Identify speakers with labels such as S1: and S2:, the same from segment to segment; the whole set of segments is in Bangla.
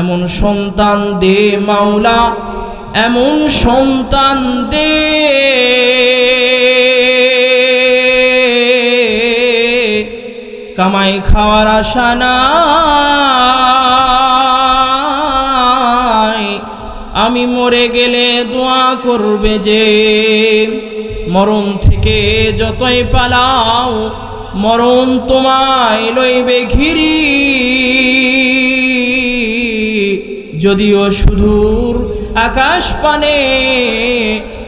S1: এমন সন্তান দে মাওলা, এমন সন্তান দে। কামাই খাওয়ার আশা নাই, আমি মরে গেলে দোয়া করবে যে, মরণ থেকে যতই পালাও, মরণ তোমায় লইবে ঘিরি। যদিও সুদূর আকাশ পানে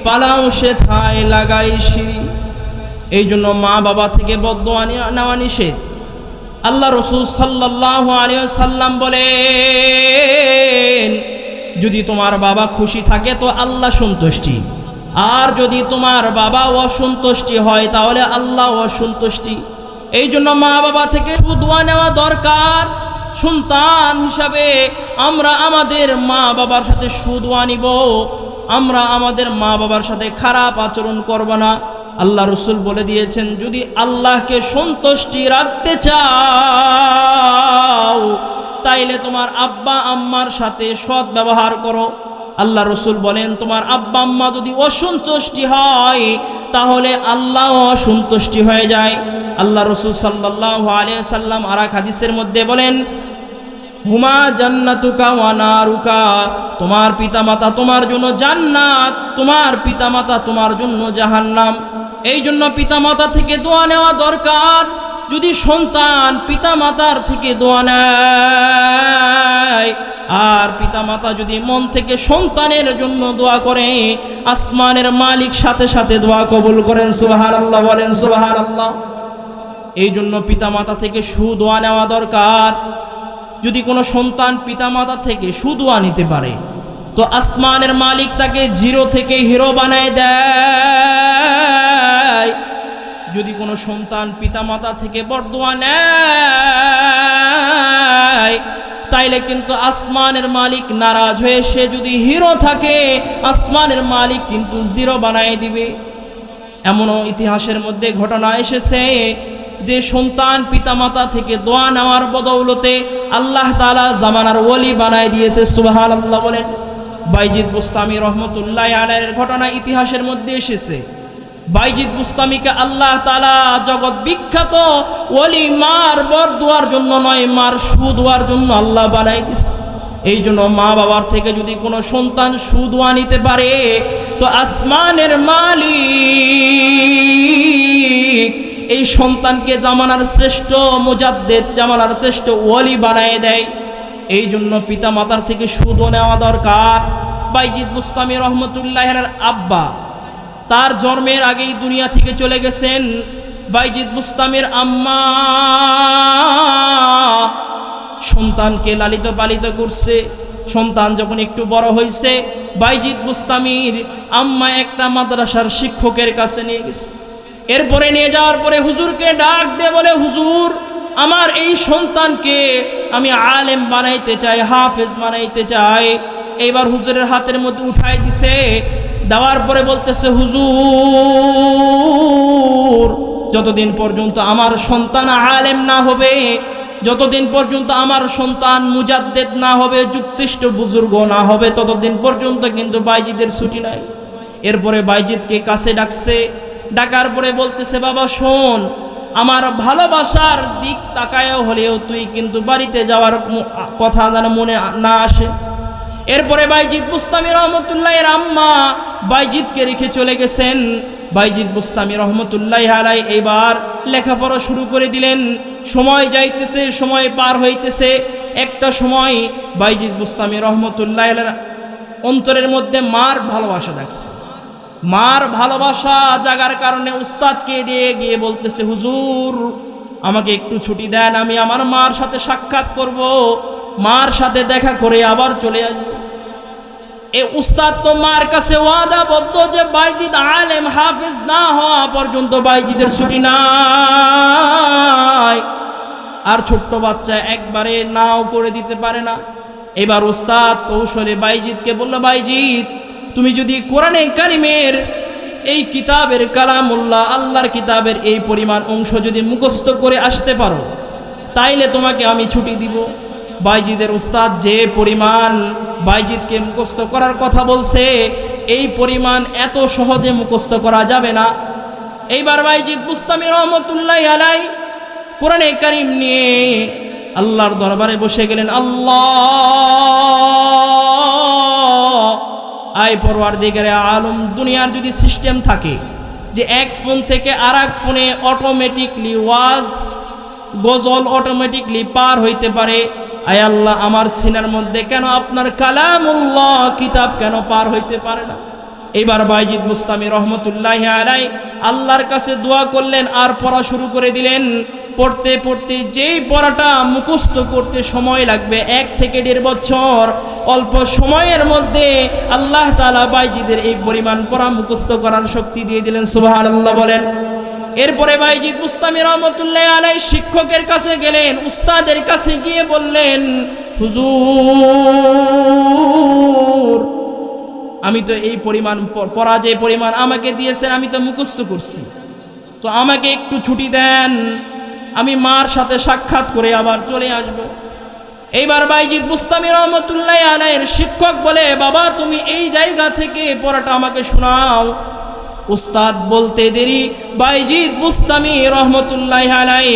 S1: পালাও সে থায় লাগাই সিঁড়ি। এই জন্য মা বাবা থেকে বদোয়া নেওয়া নিষেধ। আল্লাহ রসুল সাল্লাহ সাল্লাম বলেন, যদি তোমার বাবা খুশি থাকে তো আল্লাহ সন্তুষ্টি। আর যদি তোমার বাবা অসন্তুষ্টি হয় তাহলে আল্লাহ অসন্তুষ্টি। এই জন্য মা বাবা থেকে সুদোয়া নেওয়া দরকার। সন্তান হিসাবে আমরা আমাদের মা বাবার সাথে সুদও আনিব। আমরা আমাদের মা বাবার সাথে খারাপ আচরণ করব না। আল্লাহ রসুল বলে দিয়েছেন, যদি আল্লাহকে সন্তুষ্টি রাখতে চাও, তাইলে তোমার আব্বা আম্মার সাথে সৎ ব্যবহার করো। আল্লাহ রসুল বলেন, তোমার আব্বা আম্মা যদি অসন্তুষ্টি হয়, তাহলে আল্লাহ অসন্তুষ্টি হয়ে যায়। আল্লাহ রসুল সাল্লাহ আলিয়া সাল্লাম আর এক হাদিসের মধ্যে বলেন, হুমা জান্নাতুকা ওয়ানারুকা তোমার পিতামাতা তোমার জন্য জান্নাত, তোমার পিতামাতা তোমার জন্য জাহান্নাম। এই জন্য পিতামাতা থেকে দোয়া নেওয়া দরকার। যদি সন্তান পিতামাতার থেকে দোয়া নেয় আর পিতামাতা যদি মন থেকে সন্তানের জন্য দোয়া করে, আসমানের মালিক সাথে সাথে দোয়া কবুল করেন সুবাহান আল্লাহ বলেন সুবাহান আল্লাহ এই জন্য পিতামাতা থেকে সুদোয়া নেওয়া দরকার। যদি কোনো সন্তান পিতামাতা থেকে সুদোয়া নিতে পারে, তো আসমানের মালিক তাকে জিরো থেকে হিরো বানায় দেয়। যদি কোনো সন্তান পিতামাতা থেকে বরদোয়া নেয় তাইলে কিন্তু আসমানের মালিক নারাজ হয়ে সে যদি হিরো থাকে, আসমানের মালিক কিন্তু জিরো বানায় দিবে। এমনও ইতিহাসের মধ্যে ঘটনা এসেছে যে সন্তান পিতামাতা থেকে দোয়া নেওয়ার বদৌলতে আল্লাহ তালা জামানার ওলি বানায় দিয়েছে সুবাহান আল্লাহ বলেন। বাইজিদ বুস্তামি রহমতুল্লাহ আলের ঘটনা ইতিহাসের মধ্যে এসেছে। বাইজিদ বুস্তামিকে আল্লাহ তালা জগৎ বিখ্যাত ওলি মার বর দোয়ার জন্য নয়, মার সুদোয়ার জন্য আল্লাহ বানাই দিছে। এই জন্য মা বাবার থেকে যদি কোনো সন্তান সুদোয়া নিতে পারে, তো আসমানের মালিক এই সন্তানকে জামানার শ্রেষ্ঠ মুজাদ্দেদ, জামানার শ্রেষ্ঠ ওয়ালি বানায় দেয়। এই জন্য পিতা মাতার থেকে সুদও নেওয়া দরকার। বাইজিদ মুস্তামি রহমতুল্লাহের আব্বা তার জন্মের আগেই দুনিয়া থেকে চলে গেছেন বাইজিদ মুস্তামের আম্মা। সন্তানকে লালিত পালিত করছে। সন্তান যখন একটু বড় হয়েছে বাইজিদ মুস্তামির আম্মা একটা মাদ্রাসার শিক্ষকের কাছে নিয়ে গেছে। এরপরে নিয়ে যাওয়ার পরে হুজুরকে ডাক দে বলে, হুজুর, আমার এই সন্তানকে আমি আলেম বানাইতে চাই, হাফেজ বানাইতে চাই। এইবার হুজুরের হাতের মধ্যে উঠাই দিছে দেওয়ার পরে বলতেছে, হুজুর, যতদিন পর্যন্ত আমার সন্তান আলেম না হবে, যতদিন পর্যন্ত আমার সন্তান মুজাদ্দেদ না হবে যুগশিষ্ট বুজুর্গ না হবে, ততদিন পর্যন্ত কিন্তু বাইজিদের ছুটি নাই। এরপরে বাইজিদকে কাছে ডাকছে, ডাকার পরে বলতেছে, বাবা, শোন, আমার ভালোবাসার দিক তাকায় হলেও তুই কিন্তু বাড়িতে যাওয়ার কথা যেন মনে না আসে। এরপরে বাইজিদ বুস্তামি রহমতুল্লাহ এর আম্মা বাইজিদকে রেখে চলে গেছেন। বাইজিদ বুস্তামি রহমতুল্লাহ আলাই এবার লেখাপড়া শুরু করে দিলেন। সময় যাইতেছে, সময় পার হইতেছে। একটা সময় বাইজিদ বুস্তামি রহমতুল্লাহ অন্তরের মধ্যে মার ভালোবাসা দেখছে মার ভালোবাসা জাগার কারণে উস্তাদকে দিয়ে গিয়ে বলতেছে, হুজুর, আমাকে একটু ছুটি দেন, আমি আমার মার সাথে সাক্ষাৎ করব। মার সাথে দেখা করে আবার চলে আসব। এ উস্তাদ তো মার কাছে ওয়াদাবদ্ধ যে বাইজিদ আলেম হাফিজ না হওয়া পর্যন্ত বাইজিদের ছুটি নাই। আর ছোট্ট বাচ্চা একবারে নাও করে দিতে পারে না। এবার উস্তাদ কৌশলে বাইজিদকে বলল, বাইজিদ, তুমি যদি কোরআনে কারিমের এই কিতাবের কালামুল্লাহ, আল্লাহর কিতাবের এই পরিমাণ অংশ যদি মুখস্থ করে আসতে পারো, তাইলে তোমাকে আমি ছুটি দিব। বাইজিদের উস্তাদ যে পরিমাণ বাইজিদকে মুখস্থ করার কথা বলছে, এই পরিমাণ এত সহজে মুখস্থ করা যাবে না। এইবার বাইজিদ বুস্তামি রহমতুল্লাহ আলাই কোরআনে কারিম নিয়ে আল্লাহর দরবারে বসে গেলেন, আল্লাহ! আই পরওয়ার দিকের আলম দুনিয়ার যদি সিস্টেম থাকে যে এক ফোন থেকে আর ফোনে অটোমেটিকলি ওয়াজ, গজল অটোমেটিকলি পার হইতে পারে আয় আল্লাহ, আমার সিনার মধ্যে কেন আপনার কালামুল্লাহ কিতাব কেন পার হইতে পারে না? এবার বাইজিদ মুস্তামি রহমতুল্লাহ আলাই আল্লাহর কাছে দোয়া করলেন, আর পড়া শুরু করে দিলেন। পড়তে পড়তে যেই পড়াটা মুখস্থ করতে সময় লাগবে, এক থেকে দেড় বছর অল্প সময়ের মধ্যে আল্লাহ তালা বাইজিদের এই পরিমাণ পড়া মুখস্থ করার শক্তি দিয়ে দিলেন সুবাহ আল্লাহ বলেন। এরপরে বাইজিদ মুস্তামি রহমতুল্লাহ আলাই শিক্ষকের কাছে গেলেন, উস্তাদের কাছে গিয়ে বললেন, হুজুর, আমি তো এই পরিমাণ প- পড়া যে পরিমাণ আমাকে দিয়েছেন, আমি তো মুখস্থ করছি। তো আমাকে একটু ছুটি দেন, আমি মার সাথে সাক্ষাৎ করে আবার চলে আসব। এইবার বাইজিদ মুস্তামি রহমতুল্লাহ আলাইয়ের শিক্ষক বলে, বাবা, তুমি এই জায়গা থেকে পড়াটা আমাকে শোনাও। উস্তাদ বলতে দেরি, বাইজিদ বুস্তামি রহমতুল্লাহ আলাই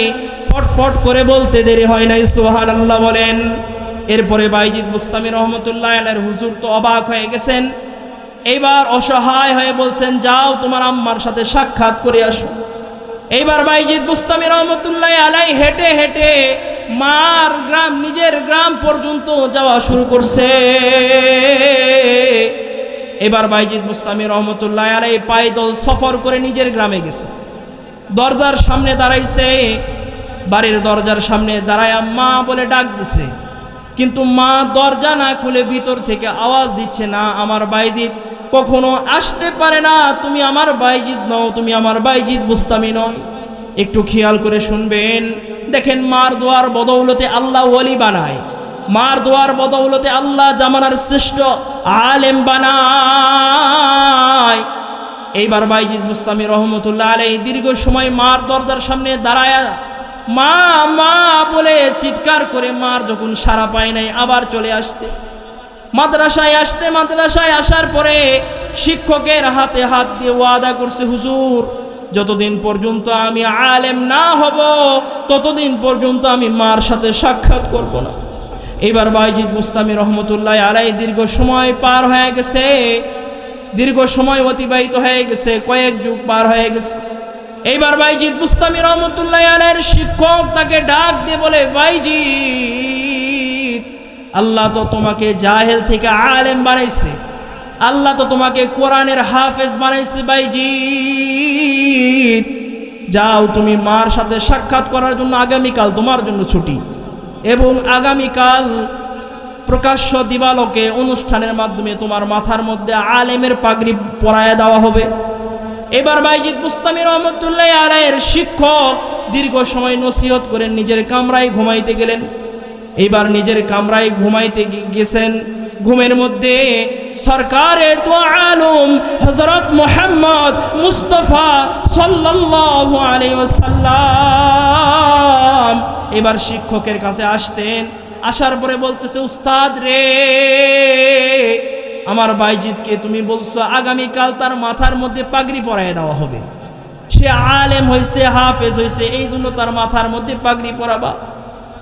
S1: পটপট করে বলতে দেরি হয় নাই সোহান আল্লাহ বলেন। এরপরে বাইজিদ বুস্তামি রহমতুল্লাহ আলাইয়ের হুজুর তো অবাক হয়ে গেছেন। এইবার অসহায় হয়ে বলছেন, যাও তোমার আম্মার সাথে সাক্ষাৎ করে আসো। এইবার বাইজিদ বুস্তামি রহমতুল্লাহ আলাই হেঁটে হেঁটে মার গ্রাম, নিজের গ্রাম পর্যন্ত যাওয়া শুরু করছে। এবার বাইজিদ মুস্তামি রহমতুল্লাহ আলাই পায়দল সফর করে নিজের গ্রামে গেছে। দরজার সামনে দাঁড়াইছে, বাড়ির দরজার সামনে দাঁড়ায় মা বলে ডাক দিছে। কিন্তু মা দরজা না খুলে ভিতর থেকে আওয়াজ দিচ্ছে না, আমার বাইজিদ কখনো আসতে পারে না, তুমি আমার বাইজিদ নও, তুমি আমার বাইজিদ বুস্তামি নয় একটু খেয়াল করে শুনবেন। দেখেন মার দোয়ার বদৌলতে আল্লাহ ওলি বানায়। মার দোয়ার বদৌলতে আল্লাহ জামানার শ্রেষ্ঠ আলেম বানায়। এইবার বাইজিদ মুস্তামি রহমতুল্লাহ আলাই দীর্ঘ সময় মার দরজার সামনে দাঁড়ায়, মা মা, বলে চিৎকার করে মার যখন সারা পায় নাই, আবার চলে আসতে। মাদ্রাসায় আসতে, মাদ্রাসায় আসার পরে শিক্ষকের হাতে হাত দিয়ে ওয়াদা করছে, হুজুর, যতদিন পর্যন্ত আমি আলেম না হব, ততদিন পর্যন্ত আমি মার সাথে সাক্ষাৎ করব না। এবার বাইজিদ মুস্তামি রহমতুল্লাহ আলাই দীর্ঘ সময় পার হয়ে গেছে। দীর্ঘ সময় অতিবাহিত হয়ে গেছে, কয়েক যুগ পার হয়ে গেছে। এইবার বাইজিদ মুস্তামি রহমতুল্লাহ আলাইয়ের শিক্ষক তাকে ডাক দিয়ে বলে, বাইজিদ, আল্লাহ তো তোমাকে জাহেল থেকে আলেম বানাইছে। আল্লাহ তো তোমাকে কোরআনের হাফেজ বানাইছে, বাইজিদ। যাও তুমি মার সাথে সাক্ষাৎ করার জন্য আগামীকাল তোমার জন্য ছুটি। এবং আগামীকাল প্রকাশ্য দিবালোকে অনুষ্ঠানের মাধ্যমে তোমার মাথার মধ্যে আলেমের পাগড়ি পরায় দেওয়া হবে। এবার বাইজিদ মুস্তামি রহমতুল্লাহ আলাইয়ের শিক্ষক দীর্ঘ সময় নসিহত করেন নিজের কামরায় ঘুমাইতে গেলেন। এবার নিজের কামরায় ঘুমাইতে গেছেন। ঘুমের মধ্যে সরকারে তো আলম হজরত মোহাম্মদ মুস্তফা আলাইহি ওয়াসাল্লাম এবার শিক্ষকের কাছে আসতেন। আসার পরে বলতেছে, উস্তাদ রে, আমার বাইজিদকে তুমি বলছো আগামীকাল তার মাথার মধ্যে পাগড়ি পরায় দেওয়া হবে। সে আলেম হয়েছে হাফেজ হয়েছে এই জন্য তার মাথার মধ্যে পাগড়ি পরাবা।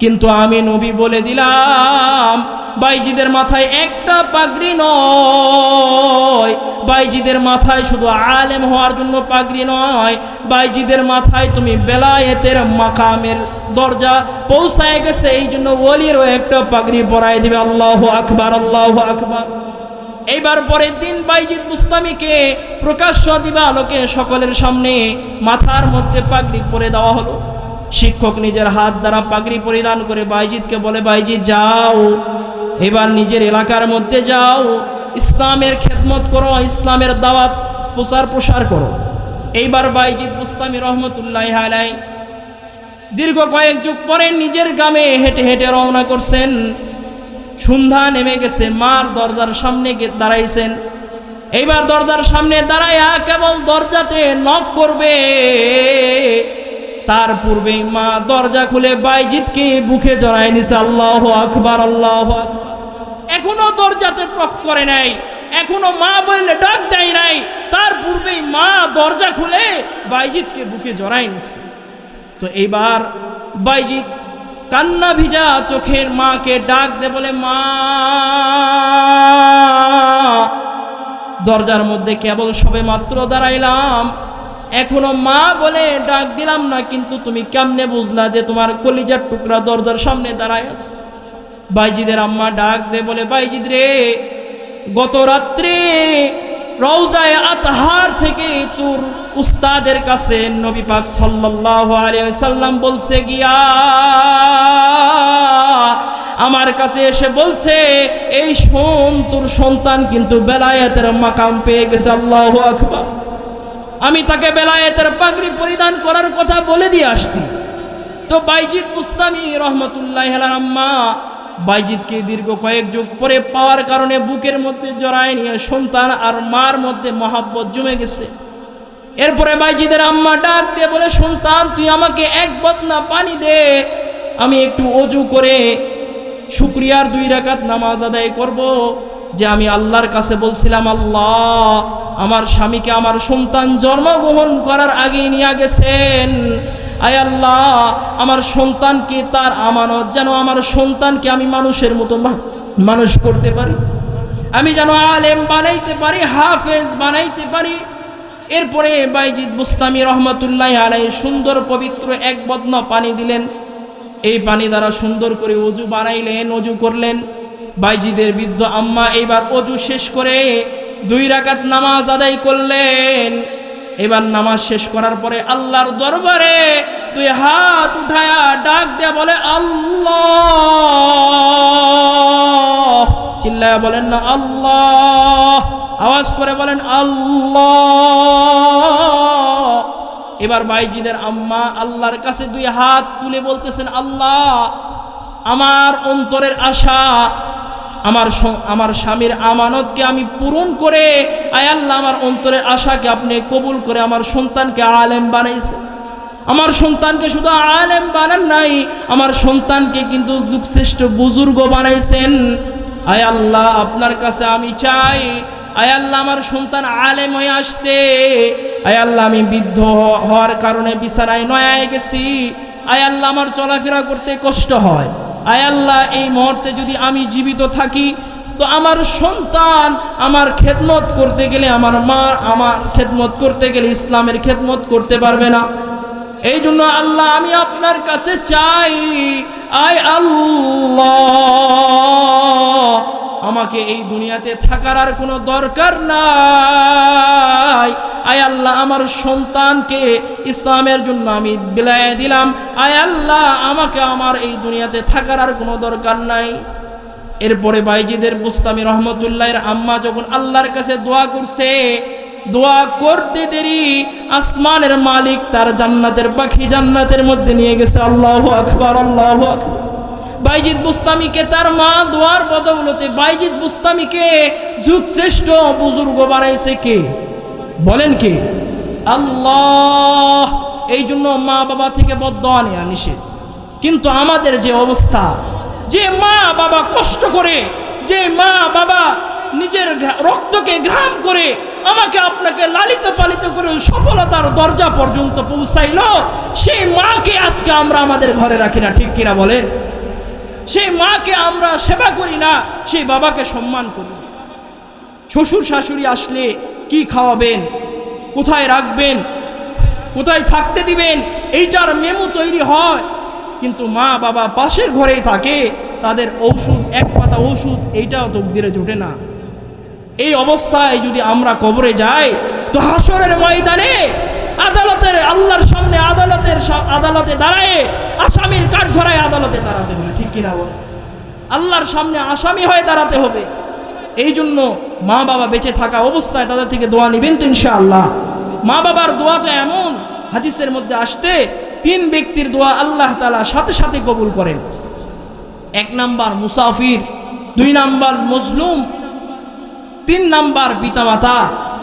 S1: কিন্তু আমি নবী বলে দিলাম, বাইজিদের মাথায় একটা পাগড়ি নয়। বাইজিদের মাথায় শুধু আলেম হওয়ার জন্য পাগড়ি নয়। বাইজিদের মাথায় তুমি বেলায়েতের মাকামের দরজা পৌঁছায় গেছে, এই জন্য ওলিরও একটা পাগড়ি পরায় দিবে। আল্লাহ আকবার আল্লাহ আকবার। এইবার পরের দিন বাইজিদ মুস্তামিকে প্রকাশ্য দিবা আলোকে সকলের সামনে মাথার মধ্যে পাগড়ি পরে দেওয়া হলো। শিক্ষক নিজের হাত দ্বারা পাগড়ি পরিধান করে বাইজিদকে বলে, বাইজিদ, যাও। এবার নিজের এলাকার মধ্যে যাও। ইসলামের খেদমত করো, ইসলামের দাওয়াত প্রচার প্রসার করো। এইবার বাইজিদ মুস্তামি রহমতুল্লাহ আলাই দীর্ঘ কয়েক যুগ পরে নিজের গ্রামে হেঁটে হেঁটে রওনা করছেন। সন্ধ্যা নেমে গেছে, মার দরজার সামনে দাঁড়াইছেন। এইবার দরজার সামনে দাঁড়াইয়া কেবল দরজাতে নক করবে। তার পূর্বেই মা দরজা খুলে বাইজিৎকে বুকে জড়ায় নিছে, আল্লাহ আকবার, আল্লাহ। এখনও দরজাতে টক করে নাই, এখনও মা বললে ডাক দেয় নাই। তার পূর্বেই মা দরজা খুলে বাইজিৎকে বুকে জড়ায় নিছে। তো এইবার বাইজিৎ কান্না ভিজা চোখের মাকে ডাক দে বলে, মা! দরজার মধ্যে কেবল সবে মাত্র দাঁড়াইলাম। এখনও মা বলে ডাক দিলাম না, কিন্তু তুমি কেমনে বুঝলা যে তোমার কলিজার টুকরা দরজার সামনে দাঁড়ায় আছে? বাইজিদের আম্মা ডাক দে বলে, বাইজিদ রে, গত রাত্রে রওজায় আতহার থেকে তোর উস্তাদের কাছে নবী পাক সাল্লাল্লাহু আলাইহি সাল্লাম বলছে, গিয়া আমার কাছে এসে বলছে, এই শোন, তোর সন্তান কিন্তু বেলায়েতের মাকাম পেয়ে গেছে, আল্লাহু আকবার। আমি তাকে বেলায়েতের পাগড়ি পরিধান করার কথা বলে দিয়ে আসছি। তো বাইজিদ মুস্তামি রহমতুল্লাহ আম্মা বাইজিদকে দীর্ঘ কয়েক যুগ পরে পাওয়ার কারণে বুকের মধ্যে জড়ায় নিয়ে সন্তান আর মার মধ্যে মহাব্বত জমে গেছে। এরপরে বাইজিদের আম্মা ডাক দিয়ে বলে, সন্তান, তুই আমাকে এক বদনা পানি দে। আমি একটু অজু করে শুক্রিয়ার দুই রাকাত নামাজ আদায় করব। যে আমি আল্লাহর কাছে বলছিলাম, আল্লাহ, আমার স্বামীকে আমার সন্তান জন্মগ্রহণ করার আগেই নিয়ে গেছেন। আয় আল্লাহ, আমার সন্তানকে তার আমানত যেন আমার সন্তানকে আমি মানুষের মতো মানুষ করতে পারি। আমি যেন আলেম বানাইতে পারি, হাফেজ বানাইতে পারি। এরপরে বাইজিদ বুস্তামি রহমতুল্লাহ আলাই সুন্দর পবিত্র এক বদনা পানি দিলেন। এই পানি দ্বারা সুন্দর করে অজু বানাইলেন, অজু করলেন। বাইজিদের বৃদ্ধ আম্মা এইবার অজু শেষ করে দুই রাকাত নামাজ আদায় করলেন। এবার নামাজ শেষ করার পরে আল্লাহর দরবারে দুই হাত উঠায়া ডাক দেয়া বলে, আল্লাহ! চিল্লায়া বলেন না, আল্লাহ! আওয়াজ করে বলেন, আল্লাহ! এবার বাইজিদের আম্মা আল্লাহর কাছে দুই হাত তুলে বলতেছেন, আল্লাহ, আমার অন্তরের আশা আমার আমার স্বামীর আমানতকে আমি পূরণ করে, আয় আল্লাহ, আমার অন্তরের আশাকে আপনি কবুল করে আমার সন্তানকে আলেম বানাইছে। আমার সন্তানকে শুধু আলেম বানান নাই, আমার সন্তানকে কিন্তু যুগশ্রেষ্ঠ বুজুর্গ বানাইছেন। আয় আল্লাহ, আপনার কাছে আমি চাই, আয় আল্লাহ, আমার সন্তান আলেম হয়ে আসতে আয় আল্লাহ, আমি বৃদ্ধ হওয়ার কারণে বিছানায় নয়ায় গেছি। আয় আল্লাহ, আমার চলাফেরা করতে কষ্ট হয়। আয় আল্লাহ, এই মুহূর্তে যদি আমি জীবিত থাকি, তো আমার সন্তান আমার খেদমত করতে গেলে, আমার মা আমার খেদমত করতে গেলে ইসলামের খেদমত করতে পারবে না। এই জন্য আল্লাহ, আমি আপনার কাছে চাই, আয় আল্লাহ। আমাকে এই দুনিয়াতে থাকার আর কোনো দরকার নাই। আয় আল্লাহ, আমার সন্তানকে ইসলামের জন্য আমি বিলায় দিলাম। আয় আল্লাহ, আমাকে আমার এই দুনিয়াতে থাকার আর কোনো দরকার নাই। এরপরে বাইজিদের বুস্তামি রহমতুল্লাহের আম্মা যখন আল্লাহর কাছে দোয়া করছে, দোয়া করতে দেরি, আসমানের মালিক তার জান্নাতের পাখি জান্নাতের মধ্যে নিয়ে গেছে। আল্লাহ আকবার আল্লাহ আকবার। বাইজিদ বুস্তামিকে তার মা দোয়ার বদৌলতে বাইজিদ বুস্তামিকে যুগ শ্রেষ্ঠ বুজুর্গ বানাইছে কে? বলেন কে? আল্লাহ! এই জন্য মা বাবা থেকে বদয়া নেওয়া নিষেধ। কিন্তু আমাদের যে অবস্থা, যে মা বাবা কষ্ট করে, যে মা বাবা নিজের রক্তকে ঘ্রাম করে আমাকে আপনাকে লালিত পালিত করে সফলতার দরজা পর্যন্ত পৌঁছাইল, সেই মাকে আজকে আমরা আমাদের ঘরে রাখি না, ঠিক কিনা বলেন? সেই মাকে আমরা সেবা করি না, সেই বাবাকে সম্মান করি। শ্বশুর শাশুড়ি আসলে কি খাওয়াবেন, কোথায় রাখবেন, কোথায় থাকতে দিবেন, এইটার মেমো তৈরি হয়। কিন্তু মা বাবা পাশের ঘরেই থাকে, তাদের ঔষধ, এক পাতা ওষুধ এইটাও তকদিরে জোটে না। এই অবস্থায় যদি আমরা কবরে যাই, তো হাসরের ময়দানে আদালতের আল্লাহর সামনে আদালতের আদালতে দাঁড়ায় আসামির কাঠ ঘরায় আদালতে দাঁড়াতে হবে, ঠিক কিনা বল? আল্লাহর সামনে আসামি হয়ে দাঁড়াতে হবে। এই জন্য মা বাবা বেঁচে থাকা অবস্থায় তাদের থেকে দোয়া নেবেন তো ইনশাআল্লাহ। মা বাবার দোয়া তো এমন হাদিসের মধ্যে আসতে তিন ব্যক্তির দোয়া আল্লাহ তালা সাথে সাথে কবুল করেন। এক নাম্বার মুসাফির, দুই নাম্বার মজলুম, তিন নাম্বার পিতামাতা।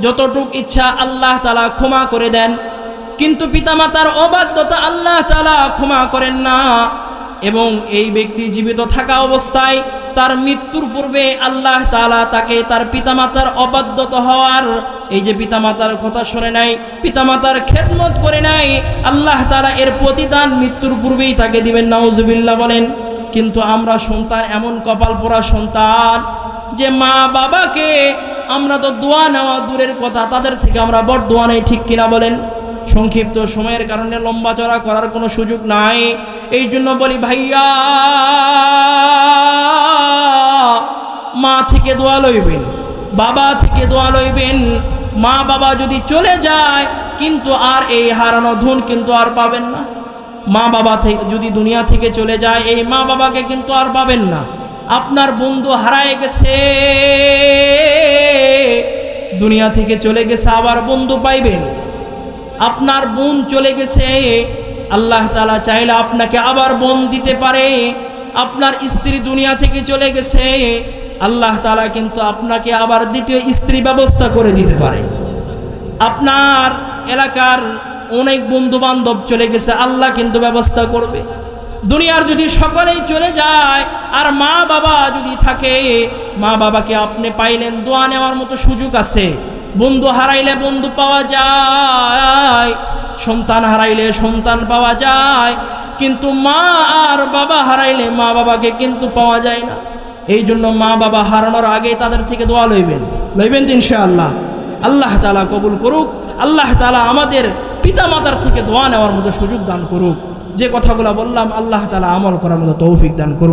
S1: যতটুক ইচ্ছা আল্লাহ তালা ক্ষমা করে দেন। কিন্তু পিতামাতার অবাধ্যতা আল্লাহ তালা ক্ষমা করেন না। এবং এই ব্যক্তি জীবিত থাকা অবস্থায় তার মৃত্যুর পূর্বে আল্লাহ তালা তাকে তার পিতামাতার অবাধ্যত হওয়ার এই যে পিতামাতার কথা শোনে নাই, পিতামাতার খেদমত করে নাই, আল্লাহ তালা এর প্রতিদান মৃত্যুর পূর্বেই তাকে দিবেন, নাউজুবিল্লাহ বলেন। কিন্তু আমরা সন্তান, এমন কপাল পোড়া সন্তান যে মা বাবাকে আমরা তো দোয়া নেওয়া দূরের কথা, তাদের থেকে আমরা বড় দোয়া নেই, ঠিক কিনা বলেন? সংক্ষিপ্ত সময়ের কারণে লম্বা চড়া করার কোনো সুযোগ নাই। এই জন্য বলি, ভাইয়া, মা থেকে দোয়া লইবেন, বাবা থেকে দোয়া লইবেন। মা, বাবা যদি চলে যায়, কিন্তু আর এই হারানো ধুন কিন্তু আর পাবেন না। মা, বাবা থেকে যদি দুনিয়া থেকে চলে যায়, এই মা, বাবাকে কিন্তু আর পাবেন না। আপনার বন্ধু হারায় গেছে। দুনিয়া থেকে চলে গেছে, আবার বন্ধু পাইবেন। আপনার বোন চলে গেছে, আল্লাহ তালা চাইলে আপনাকে আবার বোন দিতে পারে। আপনার স্ত্রী দুনিয়া থেকে চলে গেছে, আল্লাহ তালা কিন্তু আপনাকে আবার দ্বিতীয় স্ত্রী ব্যবস্থা করে দিতে পারে। আপনার এলাকার অনেক বন্ধু বান্ধব চলে গেছে, আল্লাহ কিন্তু ব্যবস্থা করবে। দুনিয়ার যদি সকলেই চলে যায়, আর মা বাবা যদি থাকে, মা বাবাকে আপনি পাইলেন, দোয়া নেওয়ার মতো সুযোগ আছে। বন্ধু হারাইলে বন্ধু পাওয়া যায়, সন্তান হারাইলে সন্তান পাওয়া যায়, কিন্তু মা আর বাবা হারাইলে মা বাবাকে কিন্তু পাওয়া যায় না। এই জন্য মা বাবা হারানোর আগে তাদের থেকে দোয়া লইবেন। লইবেন তো ইনশাআল্লাহ। আল্লাহ তালা কবুল করুক, আল্লাহ তালা আমাদের পিতা মাতার থেকে দোয়া নেওয়ার মতো সুযোগ দান করুক। যে কথাগুলো বললাম আল্লাহ তালা আমল করার মতো তৌফিক দান করুন।